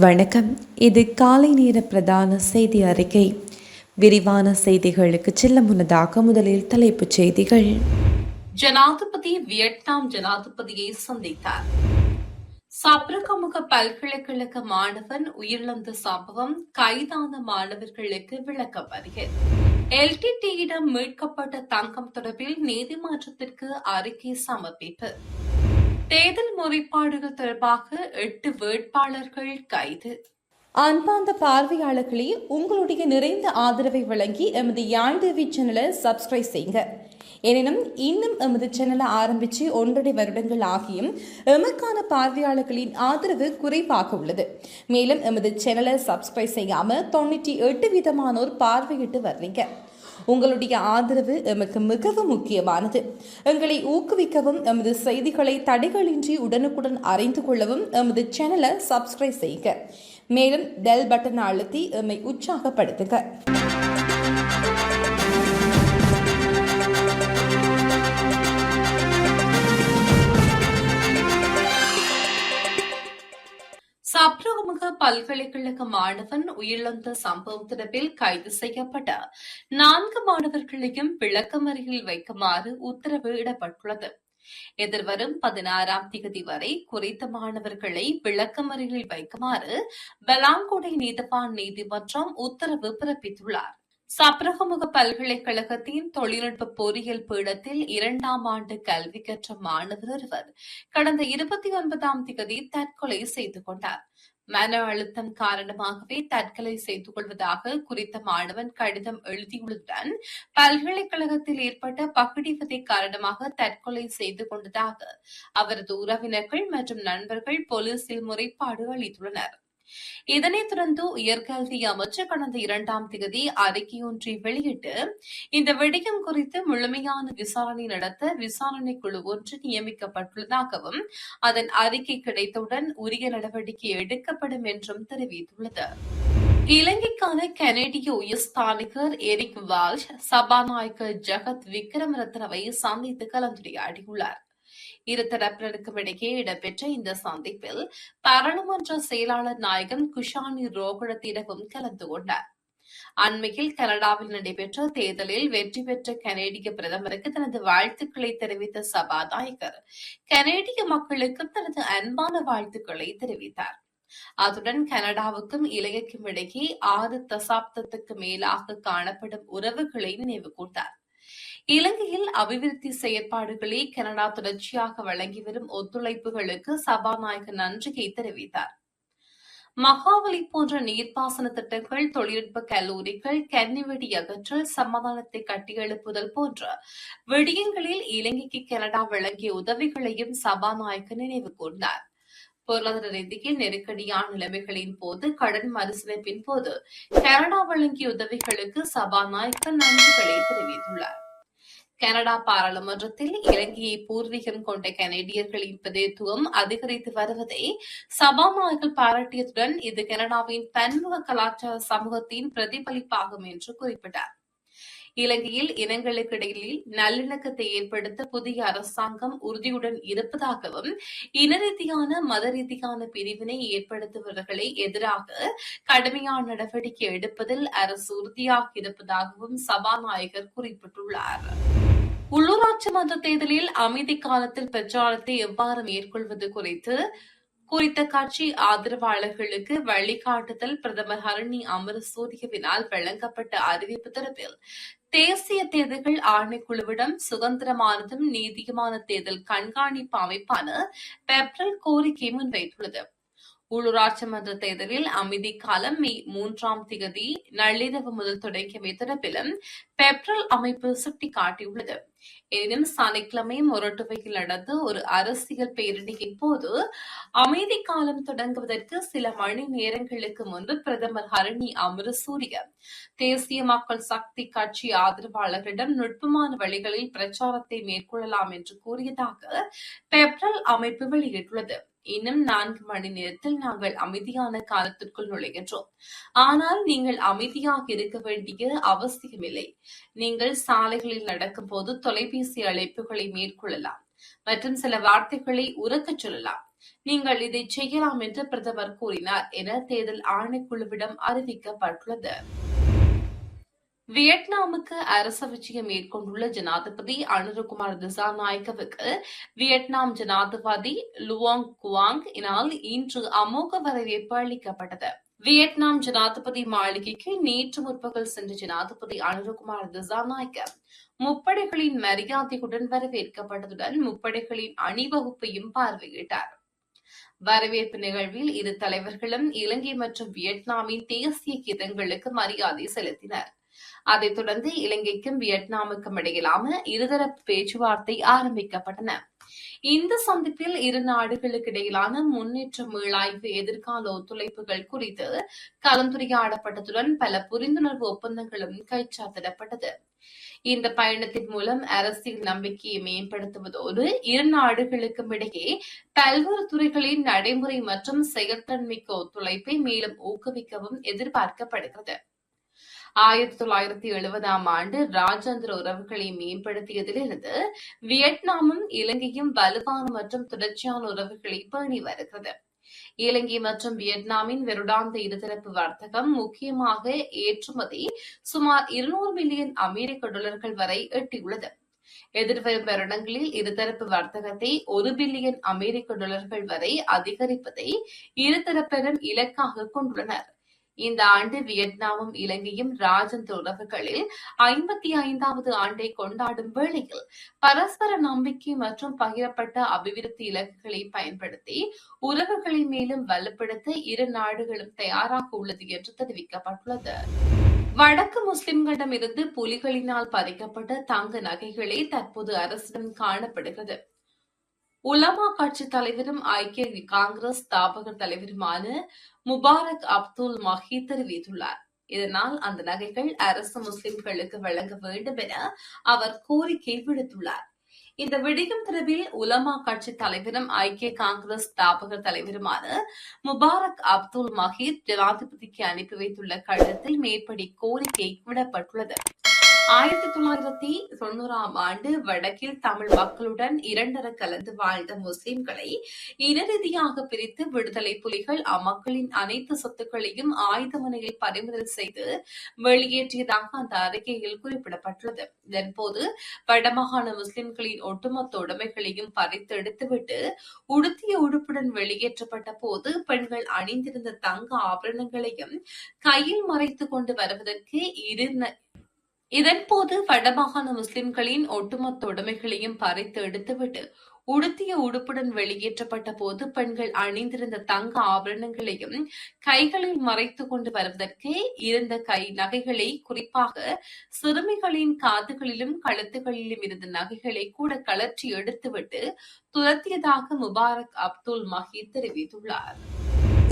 வணக்கம். இது காலை நேர பிரதான செய்தி அறிக்கை. விரிவான செய்திகளுக்கு செல்ல முன்னதாக முதலில் தலைப்புச் செய்திகள். ஜனாதிபதி வியட்நாம் ஜனாதிபதியை சந்தித்தார். சப்ரகமுக பல்கலைக்கழக மாணவன் உயிரிழந்த சம்பவம் கைதான மாணவர்களுக்கு விளக்கம் வருகிறது. எல்டிடியிடம் மீட்கப்பட்ட தங்கம் தொடர்பில் நீதிமன்றத்திற்கு அறிக்கை சமர்ப்பிப்பு. தேர்தல் முறைப்பாடுகள் தொடர்பாக எட்டு வேட்பாளர்கள் கைது. அன்பார்ந்த பார்வையாளர்களே உங்களுடைய நிறைந்த ஆதரவை வழங்கி எமது யாழ் டிவி சேனலை சப்ஸ்கிரைப் செய்யுங்க. எனினும் இன்னும் எமது சேனலை ஆரம்பித்து ஒன்றரை வருடங்கள் ஆகியும் எமக்கான பார்வையாளர்களின் ஆதரவு குறைவாக உள்ளது. மேலும் எமது சேனலை சப்ஸ்கிரைப் செய்யாமல் தொண்ணூற்றி எட்டு விதமானோர் பார்வையிட்டு வர்றீங்க உங்களுடைய ஆதரவு எமக்கு மிகவும் முக்கியமானது. எங்களை ஊக்குவிக்கவும் எமது செய்திகளை தடைகளின்றி உடனுக்குடன் அறிந்து கொள்ளவும் எமது சேனலை சப்ஸ்கிரைப் செய்யுங்க மேலும் பெல் பட்டன் அழுத்தி எம்மை உற்சாகப்படுத்துங்க சப்ரகமுக பல்கலைக்கழக மாணவன் உயிரிழந்த சம்பவம் தொடர்பில் கைது செய்யப்பட்ட நான்கு மாணவர்களையும் விளக்கமறையில் வைக்குமாறு உத்தரவு இடப்பட்டுள்ளது. எதிர்வரும் பதினாறாம் திகதி வரை குறித்த மாணவர்களை விளக்கமறியலில் வைக்குமாறு பலாங்குடை நீதவான் நீதிமன்றம் உத்தரவு பிறப்பித்துள்ளார். சப்ரகமுக பல்கலைக்கழகத்தின் தொழில்நுட்ப பொறியியல் பீடத்தில் இரண்டாம் ஆண்டு கல்வி கற்ற மாணவர் ஒருவர் கடந்த இருபத்தி ஒன்பதாம் திகதி தற்கொலை செய்து கொண்டார். மன அழுத்தம் காரணமாகவே தற்கொலை செய்து கொள்வதாக குறித்த மாணவன் கடிதம் எழுதியுள்ளதுடன் பல்கலைக்கழகத்தில் ஏற்பட்ட பகிடிவதை காரணமாக தற்கொலை செய்து கொண்டதாக அவரது உறவினர்கள் மற்றும் நண்பர்கள் போலீசில் முறைப்பாடு அளித்துள்ளனர். இதனைத் தொடர்ந்து உயர்கல்வி அமைச்சர் கடந்த இரண்டாம் தேதி அறிக்கையொன்றை வெளியிட்டு இந்த விடயம் குறித்து முழுமையான விசாரணை நடத்த விசாரணை குழு ஒன்று நியமிக்கப்பட்டுள்ளதாகவும் அதன் அறிக்கை கிடைத்தவுடன் உரிய நடவடிக்கை எடுக்கப்படும் என்றும் தெரிவித்துள்ளது. இலங்கைக்கான கனேடிய உயர்ஸ்தானிகர் எரிக் வால்ஷ் சபாநாயகர் ஜெகத் விக்ரமரத்னவை சந்தித்து கலந்துரையாடியுள்ளார். இருதரப்பினருக்கும் இடையே இடம்பெற்ற இந்த சந்திப்பில் பாராளுமன்ற செயலாளர் நாயகன் குஷானி ரோகுணத்திடவும் கலந்து கொண்டார். அண்மையில் கனடாவில் நடைபெற்ற தேர்தலில் வெற்றி பெற்ற கனேடிய பிரதமருக்கு தனது வாழ்த்துக்களை தெரிவித்த சபாநாயகர் கனேடிய மக்களுக்கும் தனது அன்பான வாழ்த்துக்களை தெரிவித்தார். அத்துடன் கனடாவுக்கும் இலங்கைக்கும் இடையே ஆறு தசாப்தத்துக்கு மேலாக காணப்படும் உறவுகளை நினைவு கூர்ந்தார். இலங்கையில் அபிவிருத்தி செயற்பாடுகளை கனடா தொடர்ச்சியாக வழங்கி வரும் ஒத்துழைப்புகளுக்கு சபாநாயகர் நன்றியை தெரிவித்தார். மகாவலி போன்ற நீர்ப்பாசன திட்டங்கள் தொழில்நுட்ப கல்லூரிகள் கன்னிவெடி அகற்றல் சமாதானத்தை கட்டியெழுப்புதல் போன்ற விடயங்களில் இலங்கைக்கு கனடா வழங்கிய உதவிகளையும் சபாநாயகர் நினைவு கூர்ந்தார். பொருளாதார ரீதியில் நெருக்கடியான நிலைமைகளின் போது கடன் மறுசீரமைப்பின் போது கனடா வழங்கிய உதவிகளுக்கு சபாநாயகர் நன்றிகளை தெரிவித்துள்ளார். கனடா பாராளுமன்றத்தில் இலங்கையை பூர்வீகம் கொண்ட கனேடியர்களின் பிரதித்துவம் அதிகரித்து வருவதை சபாநாயகர் பாராட்டியதுடன் இது கனடாவின் பன்முக கலாச்சார சமூகத்தின் பிரதிபலிப்பாகும் என்று குறிப்பிட்டார். இலங்கையில் இனங்களுக்கு இடையில் நல்லிணக்கத்தை ஏற்படுத்த புதிய அரசாங்கம் உறுதியுடன் இருப்பதாகவும் இன ரீதியான மத ரீதியான பிரிவினை ஏற்படுத்துபவர்களை எதிராக கடுமையான நடவடிக்கை எடுப்பதில் அரசு உறுதியாக இருப்பதாகவும் சபாநாயகர் குறிப்பிட்டுள்ளார். உள்ளூராட்சி மன்ற தேர்தலில் அமைதி காலத்தில் பிரச்சாரத்தை எவ்வாறு மேற்கொள்வது குறித்து குறித்த கட்சி ஆதரவாளர்களுக்கு வழிகாட்டுதல் பிரதமர் ஹரணி அமரசூரியவினால் வழங்கப்பட்ட அறிவிப்பு தொடர்பில் தேசிய தேர்தல்கள் ஆணைக்குழுவிடம் சுதந்திரமானதும் நீதியுமான தேர்தல் கண்காணிப்பு அமைப்பான பெப்ரல் கோரிக்கை முன்வைத்துள்ளது. உள்ளூராட்சி மன்ற தேர்தலில் அமைதி காலம் மே மூன்றாம் திகதி நள்ளிரவு முதல் தொடங்கியவை தொடர்பிலும் பெப்ரல் அமைப்பு சுட்டிக்காட்டியுள்ளது. எனினும் சனிக்கிழமை மொரட்டுவையில் நடந்த ஒரு அரசியல் பேரணியின் போது அமைதி காலம் தொடங்குவதற்கு சில மணி நேரங்களுக்கு முன்பு பிரதமர் ஹரணி அமரசூரிய தேசிய மக்கள் சக்தி கட்சி ஆதரவாளர்களிடம் நுட்பமான வழிகளில் பிரச்சாரத்தை மேற்கொள்ளலாம் என்று கூறியதாக பெப்ரல் அமைப்பு வெளியிட்டுள்ளது. இன்னும் நான்கு மணி நேரத்தில் நாங்கள் அமைதியான காலத்திற்குள் நுழைகின்றோம். ஆனால் நீங்கள் அமைதியாக இருக்க வேண்டிய அவசியமில்லை. நீங்கள் சாலைகளில் நடக்கும்போது தொலைபேசி அழைப்புகளை மேற்கொள்ளலாம் மற்றும் சில வார்த்தைகளை உறக்கச் சொல்லலாம். நீங்கள் இதை செய்யலாம் என்று பிரதமர் கூறினார் என தேர்தல் ஆணைக்குழுவிடம் அறிவிக்கப்பட்டுள்ளது. வியட்நாமுக்கு அரச விஜயம் மேற்கொண்டுள்ள ஜனாதிபதி அனுரகுமார் திசாநாயக்கவுக்கு வியட்நாம் ஜனாதிபதி லுவாங் குவாங் இனால் இன்று அமோக வரவேற்பு அளிக்கப்பட்டது. வியட்நாம் ஜனாதிபதி மாளிகைக்கு நேற்று முற்பகல் சென்ற ஜனாதிபதி அனுரகுமார் திசாநாயக்க முப்படைகளின் மரியாதையுடன் வரவேற்கப்பட்டதுடன் முப்படைகளின் அணிவகுப்பையும் பார்வையிட்டார். வரவேற்பு நிகழ்வில் இரு தலைவர்களும் இலங்கை மற்றும் வியட்நாமின் தேசிய கீதங்களுக்கு மரியாதை செலுத்தினர். அதைத் தொடர்ந்து இலங்கைக்கும் வியட்நாமுக்கும் இடையிலான இருதரப்பு பேச்சுவார்த்தை ஆரம்பிக்கப்பட்டன. இந்த சந்திப்பில் இரு நாடுகளுக்கு இடையிலான முன்னேற்ற மீளாய்வு எதிர்கால ஒத்துழைப்புகள் குறித்து கலந்துரையாடப்பட்டதுடன் பல புரிந்துணர்வு ஒப்பந்தங்களும் கைச்சாத்திடப்பட்டது. இந்த பயணத்தின் மூலம் அரசியல் நம்பிக்கையை மேம்படுத்துவதோடு இரு நாடுகளுக்கும் இடையே பல்வேறு துறைகளின் நடைமுறை மற்றும் செயல்தன்மைக்கு ஒத்துழைப்பை மேலும் ஊக்குவிக்கவும் எதிர்பார்க்கப்படுகிறது. ஆயிரத்தி தொள்ளாயிரத்தி எழுபதாம் ஆண்டு ராஜாந்திர உறவுகளை மேம்படுத்தியதிலிருந்து வியட்நாமும் இலங்கையும் வலுவான மற்றும் தொடர்ச்சியான உறவுகளை பேணி வருகிறது. இலங்கை மற்றும் வியட்நாமின் வருடாந்த இருதரப்பு வர்த்தகம் முக்கியமாக ஏற்றுமதி சுமார் இருநூறு மில்லியன் அமெரிக்க டாலர்கள் வரை எட்டியுள்ளது. எதிர்வரும் வருடங்களில் இருதரப்பு வர்த்தகத்தை ஒரு பில்லியன் அமெரிக்க டாலர்கள் வரை அதிகரிப்பதை இருதரப்பினரும் இலக்காக கொண்டுள்ளனர். இந்த ஆண்டு வியட்நாமும் இலங்கையும் ராஜந்த உறவுகளில் ஐம்பத்தி ஐந்தாவது ஆண்டை கொண்டாடும் வேளையில் பரஸ்பர நம்பிக்கை மற்றும் பகிரப்பட்ட அபிவிருத்தி இலக்குகளை பயன்படுத்தி உறவுகளை மேலும் வலுப்படுத்த இரு நாடுகளும் தயாராக உள்ளது என்று தெரிவிக்கப்பட்டுள்ளது. வடக்கு முஸ்லிம்களிடமிருந்து புலிகளினால் பறிக்கப்பட்ட தங்க நகைகளே தற்போது அரசிடம் காணப்படுகிறது. உலமா கட்சி தலைவரும் ஐக்கிய காங்கிரஸ் ஸ்தாபகர் தலைவருமான முபாரக் அப்துல் மஹி தெரிவித்துள்ளார். இதனால் அந்த நகைகள் அரசு முஸ்லிம்களுக்கு வழங்க வேண்டும் என அவர் கோரிக்கை விடுத்துள்ளார். இந்த விடயம் தொடர்பில் உலமா கட்சி தலைவரும் ஐக்கிய காங்கிரஸ் ஸ்தாபகர் தலைவருமான முபாரக் அப்துல் மஹீத் ஜனாதிபதிக்கு அனுப்பி வைத்துள்ள கடிதத்தில் மேற்படி கோரிக்கை விடப்பட்டுள்ளது. ஆயிரத்தி தொள்ளாயிரத்தி தொண்ணூறாம் ஆண்டு வடக்கில் தமிழ் மக்களுடன் இரண்டர கலந்து வாழ்ந்த முஸ்லிம்களை இனரீதியாக பிரித்து விடுதலை புலிகள் அம்மக்களின் அனைத்து சொத்துக்களையும் ஆயுதமனையில் பறிமுதல் செய்து வெளியேற்றியதாக அந்த அறிக்கையில் குறிப்பிடப்பட்டுள்ளது. இதன்போது வடமாகாண முஸ்லிம்களின் ஒட்டுமொத்த உடைமைகளையும் பறித்து எடுத்துவிட்டு உடுத்திய உடுப்புடன் வெளியேற்றப்பட்ட போது பெண்கள் அணிந்திருந்த தங்க ஆபரணங்களையும் கையில் மறைத்துக் கொண்டு வருவதற்கு இரு இதன்போது வடமாகாண முஸ்லிம்களின் ஒட்டுமொத்த உடைமைகளையும் பறித்து எடுத்துவிட்டு உடுத்திய உடுப்புடன் வெளியேற்றப்பட்ட போது பெண்கள் அணிந்திருந்த தங்க ஆபரணங்களையும் கைகளில் மறைத்துக் கொண்டு வருவதற்கு இருந்த கை நகைகளை குறிப்பாக சிறுமிகளின் காதுகளிலும் கழுத்துகளிலும் இருந்த நகைகளை கூட கலற்றி எடுத்துவிட்டு துரத்தியதாக முபாரக் அப்துல் மஹி தெரிவித்துள்ளார்.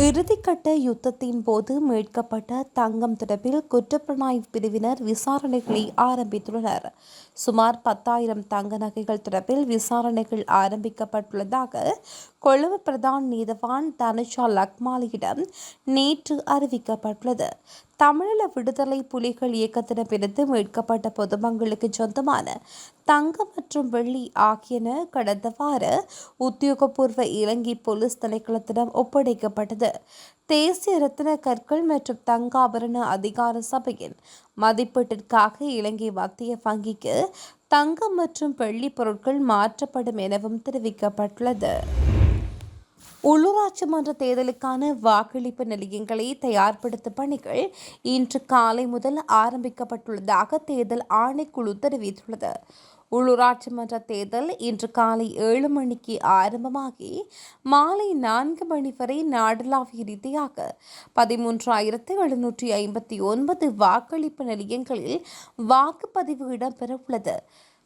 இறுதிக்கட்ட யுத்தத்தின் போது மீட்கப்பட்ட தங்கம் தொடர்பில் குற்றப்புலனாய்வு பிரிவினர் விசாரணைகளை ஆரம்பித்துள்ளனர். சுமார் பத்தாயிரம் தங்க நகைகள் தொடர்பில் விசாரணைகள் ஆரம்பிக்கப்பட்டுள்ளதாக கொழும்பு பிரதான் நீதவான் தனுஷா லக்மாலியிடம் நேற்று அறிவிக்கப்பட்டுள்ளது. தமிழீழ விடுதலை புலிகள் இயக்கத்திடமிருந்து மீட்கப்பட்ட பொதுமங்களுக்கு சொந்தமான தங்கம் மற்றும் வெள்ளி ஆகியன கடந்த வார உத்தியோகபூர்வ இலங்கை போலீஸ் திணைக்களத்திடம் ஒப்படைக்கப்பட்டது. தேசிய ரத்தின கற்கள் மற்றும் தங்காபரண அதிகார சபையின் மதிப்பீட்டிற்காக இலங்கை மத்திய வங்கிக்கு தங்கம் மற்றும் வெள்ளி பொருட்கள் மாற்றப்படும் எனவும் தெரிவிக்கப்பட்டுள்ளது. உள்ளூராட்சி மன்ற தேர்தலுக்கான வாக்களிப்பு நிலையங்களை தயார்படுத்தும் பணிகள் இன்று காலை முதல் ஆரம்பிக்கப்பட்டுள்ளதாக தேர்தல் ஆணைக்குழு தெரிவித்துள்ளது. உள்ளூராட்சி மன்ற தேர்தல் இன்று காலை ஏழு மணிக்கு ஆரம்பமாகி மாலை நான்கு மணி வரை நாடளாவிய ரீதியாக பதிமூன்றாயிரத்து எழுநூற்றி ஐம்பத்தி ஒன்பது வாக்களிப்பு நிலையங்களில் வாக்குப்பதிவு இடம்பெறவுள்ளது.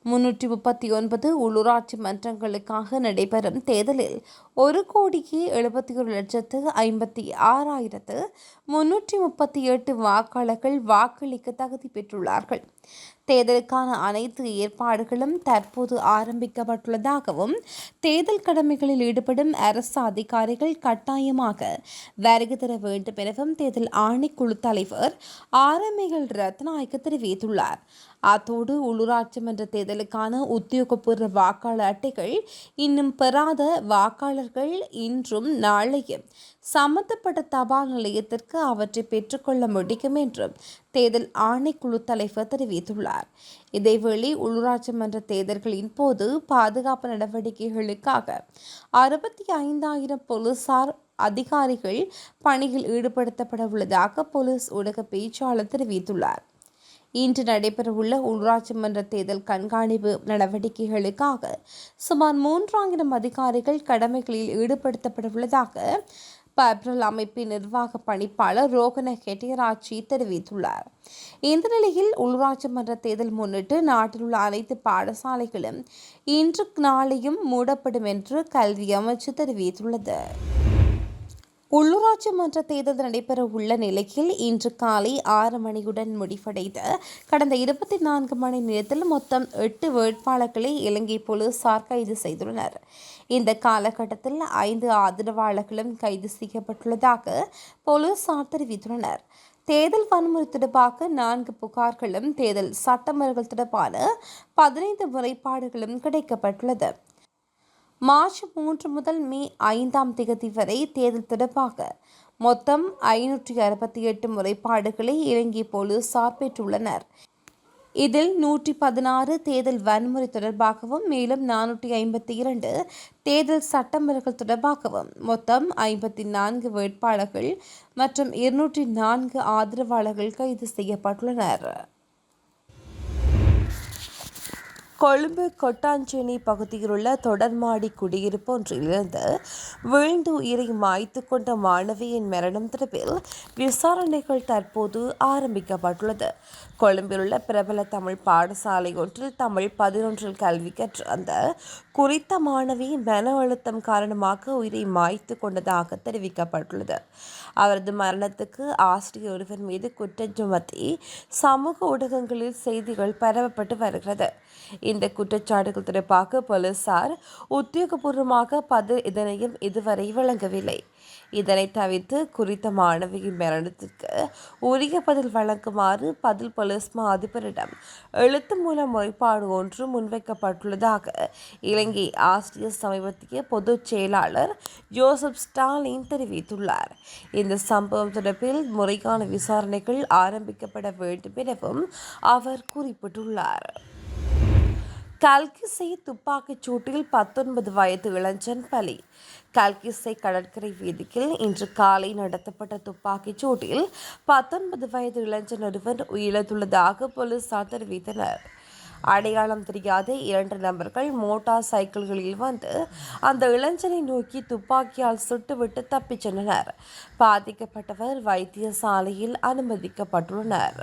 முன்னூற்றி முப்பத்தி ஒன்பது உள்ளூராட்சி மன்றங்களுக்காக நடைபெறும் தேர்தலில் ஒரு கோடியே எழுபத்தி ஒரு லட்சத்து ஐம்பத்தி ஆறாயிரத்து முன்னூற்றி முப்பத்தி எட்டு வாக்காளர்கள் வாக்களிக்க தகுதி பெற்றுள்ளார்கள். தேர்தலுக்கான அனைத்து ஏற்பாடுகளும் தற்போது ஆரம்பிக்கப்பட்டுள்ளதாகவும் தேர்தல் கடமைகளில் ஈடுபடும் அரசு அதிகாரிகள் கட்டாயமாக வருகை தர வேண்டும் எனவும் தேர்தல் ஆணைக்குழு தலைவர் ஆரம்பிகள் ரத்நாயக்க தெரிவித்துள்ளார். அத்தோடு உள்ளூராட்சி மன்ற தேர்தலுக்கான உத்தியோகபூர்வ வாக்காளர் அட்டைகள் இன்னும் பெறாத வாக்காளர்கள் இன்றும் நாளையும் சம்பந்தப்பட்ட தபால் நிலையத்திற்கு அவற்றை பெற்றுக்கொள்ள முடியும் என்றும் தேர்தல் ஆணைக்குழு தலைவர் தெரிவித்துள்ளார். இதேவேளை உள்ளூராட்சி மன்ற தேர்தல்களின் போது பாதுகாப்பு நடவடிக்கைகளுக்காக அறுபத்தி ஐந்தாயிரம் போலீசார் அதிகாரிகள் பணியில் ஈடுபடுத்தப்பட உள்ளதாக போலீஸ் ஊடக பேச்சாளர் தெரிவித்துள்ளார். இன்று நடைபெறவுள்ள உள்ளாட்சி மன்ற தேர்தல் கண்காணிப்பு நடவடிக்கைகளுக்காக சுமார் மூன்றாயிரம் அதிகாரிகள் கடமைகளில் ஈடுபடுத்தப்பட உள்ளதாக பப்ரல் அமைப்பின் நிர்வாக பணிப்பாளர் ரோகன ஹெட்டியராட்சி தெரிவித்துள்ளார். இந்த நிலையில் உள்ளூராட்சி மன்ற தேர்தல் முன்னிட்டு நாட்டில் உள்ள அனைத்து பாடசாலைகளும் இன்று நாளையும் மூடப்படும் என்று கல்வி அமைச்சு தெரிவித்துள்ளது. உள்ளூராட்சி மன்ற தேர்தல் நடைபெற உள்ள நிலையில் இன்று காலை ஆறு மணியுடன் முடிவடைந்த கடந்த இருபத்தி நான்கு மணி நேரத்தில் மொத்தம் எட்டு வேட்பாளர்களை இலங்கை போலீசார் கைது செய்துள்ளனர். இந்த காலகட்டத்தில் ஐந்து ஆதரவாளர்களும் கைது செய்யப்பட்டுள்ளதாக போலீசார் தெரிவித்துள்ளனர். தேர்தல் வன்முறை தொடர்பாக நான்கு புகார்களும் தேர்தல் சட்டமர்கள் தொடர்பான பதினைந்து முறைப்பாடுகளும் கிடைக்கப்பட்டுள்ளது. மார்ச் மூன்று முதல் மே ஐந்தாம் தேதி வரை தேர்தல் தொடர்பாக மொத்தம் ஐநூற்றி அறுபத்தி எட்டு முறைப்பாடுகளை இலங்கை போலீசார் பெற்றுள்ளனர். இதில் நூற்றி பதினாறு தேர்தல் வன்முறை தொடர்பாகவும் மேலும் நானூற்றி ஐம்பத்தி இரண்டு தேர்தல் சட்டமீறல்கள் தொடர்பாகவும் மொத்தம் ஐம்பத்தி நான்கு வேட்பாளர்கள் மற்றும் இருநூற்றி நான்கு ஆதரவாளர்கள் கைது செய்யப்பட்டுள்ளனர். கொழும்பு கொட்டாஞ்சேனி பகுதியிலுள்ள தொடர்மாடி குடியிருப்பு ஒன்றிலிருந்து வீழ்ந்து உயிரை மாய்த்து கொண்ட மாணவியின் மரணம் தொடர்பில் விசாரணைகள் தற்போது ஆரம்பிக்கப்பட்டுள்ளது. கொழும்பிலுள்ள பிரபல தமிழ் பாடசாலை ஒன்றில் தமிழ் பதினொன்றில் கல்வி கற்ற அந்த குறித்த மாணவி மன அழுத்தம் காரணமாக உயிரை மாய்த்து கொண்டதாக தெரிவிக்கப்பட்டுள்ளது. அவரது மரணத்துக்கு ஆசிரியர் ஒருவர் மீது குற்றம் சுமத்தி சமூக ஊடகங்களில் செய்திகள் பரவப்பட்டு வருகிறது. இந்த குற்றச்சாட்டுகள் தொடர்பாக போலீசார் உத்தியோகபூர்வமாக பதில் இதனையும் இதுவரை வழங்கவில்லை. இதனை தவிர்த்து குறித்த மாணவியின் மரணத்திற்கு உரிய பதில் வழங்குமாறு பதில் பொலிஸ்மா மா அதிபரிடம் எழுத்து மூலம் முறைப்பாடு ஒன்று முன்வைக்கப்பட்டுள்ளதாக இலங்கை ஆசிரியர் சமீபத்திய பொதுச் செயலாளர் ஜோசப் ஸ்டாலின் தெரிவித்துள்ளார். இந்த சம்பவம் தொடர்பில் முறையான விசாரணைகள் ஆரம்பிக்கப்பட வேண்டும் எனவும் அவர் குறிப்பிட்டுள்ளார். கல்கிசை துப்பாக்கிச் சூட்டில் பத்தொன்பது வயது இளைஞன் பலி. கல்கிசை கடற்கரை வீதியில் இன்று காலை நடத்தப்பட்ட துப்பாக்கிச் சூட்டில் பத்தொன்பது வயது இளைஞன் ஒருவர் உயிரிழந்துள்ளதாக போலீசார் தெரிவித்தனர். அடையாளம் தெரியாத இரண்டு நபர்கள் மோட்டார் சைக்கிள்களில் வந்து அந்த இளைஞனை நோக்கி துப்பாக்கியால் சுட்டுவிட்டு தப்பிச் சென்றனர். பாதிக்கப்பட்டவர் வைத்தியசாலையில் அனுமதிக்கப்பட்டுள்ளனர்.